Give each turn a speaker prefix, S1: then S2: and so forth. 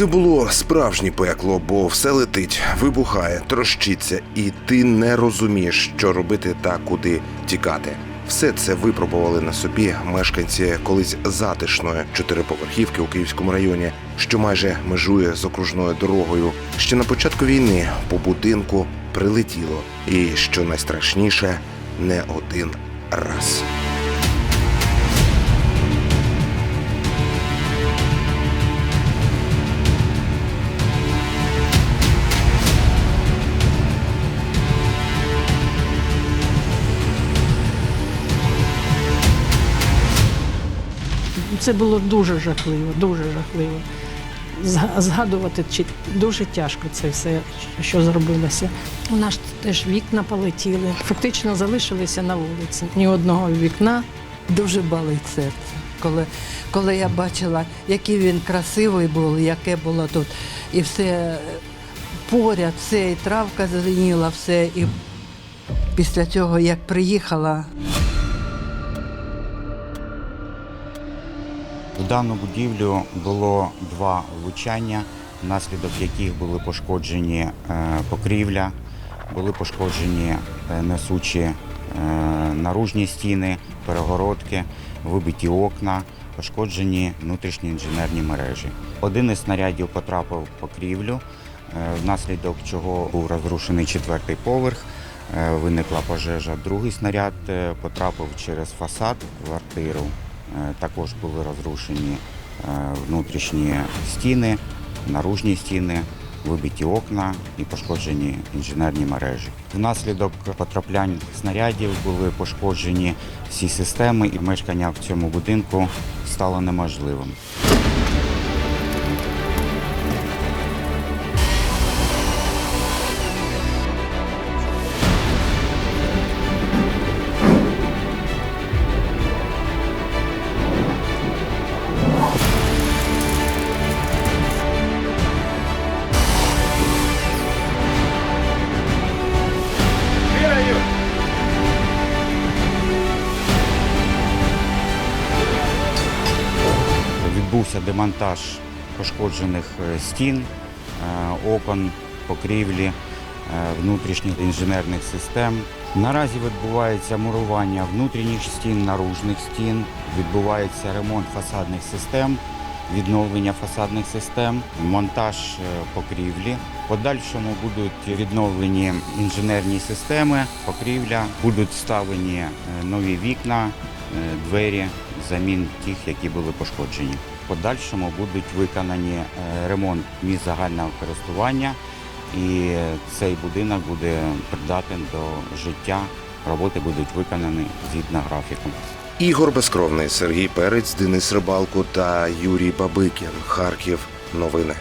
S1: Це було справжнє пекло, бо все летить, вибухає, трощиться, і ти не розумієш, що робити та куди тікати. Все це випробували на собі мешканці колись затишної чотириповерхівки у Київському районі, що майже межує з окружною дорогою. Ще на початку війни по будинку прилетіло, і що найстрашніше, не один раз.
S2: Це було дуже жахливо, дуже жахливо. Згадувати дуже тяжко це все, що зробилося. У нас теж вікна полетіли. Фактично залишилися на вулиці. Ні одного вікна.
S3: Дуже болить серце. Коли, коли я бачила, який він красивий був, яке було тут. І все поряд, все, і травка зеленіла, все. І після цього, як приїхала,
S4: В дану будівлю було два влучання, внаслідок яких були пошкоджені е, покрівля, були пошкоджені е, несучі е, наружні стіни, перегородки, вибиті окна, пошкоджені внутрішні інженерні мережі. Один із снарядів потрапив в покрівлю, внаслідок чого був розрушений четвертий поверх. Виникла пожежа. Другий снаряд потрапив через фасад квартиру. Е, Також були розрушені е, внутрішні стіни, наружні стіни, вибиті окна і пошкоджені інженерні мережі. Внаслідок потраплянь снарядів були пошкоджені всі системи, і мешкання в цьому будинку стало неможливим. Відбувся демонтаж пошкоджених е, стін, е, окон, покрівлі, е, внутрішніх інженерних систем. Наразі відбувається мурування внутрішніх стін, наружних стін, відбувається ремонт фасадних систем, відновлення фасадних систем, монтаж покрівлі. Подальшому будуть відновлені інженерні системи, покрівля, будуть вставлені нові вікна, двері замін тих, які були пошкоджені. Подальшому будуть виконані е, ремонт місць загального користування, і цей будинок буде придатен до життя. Роботи будуть виконані згідно графіку.
S1: Ігор Безкровний, Сергій Перець, Денис Рибалко та Юрій Бабикін. Харків. Новини.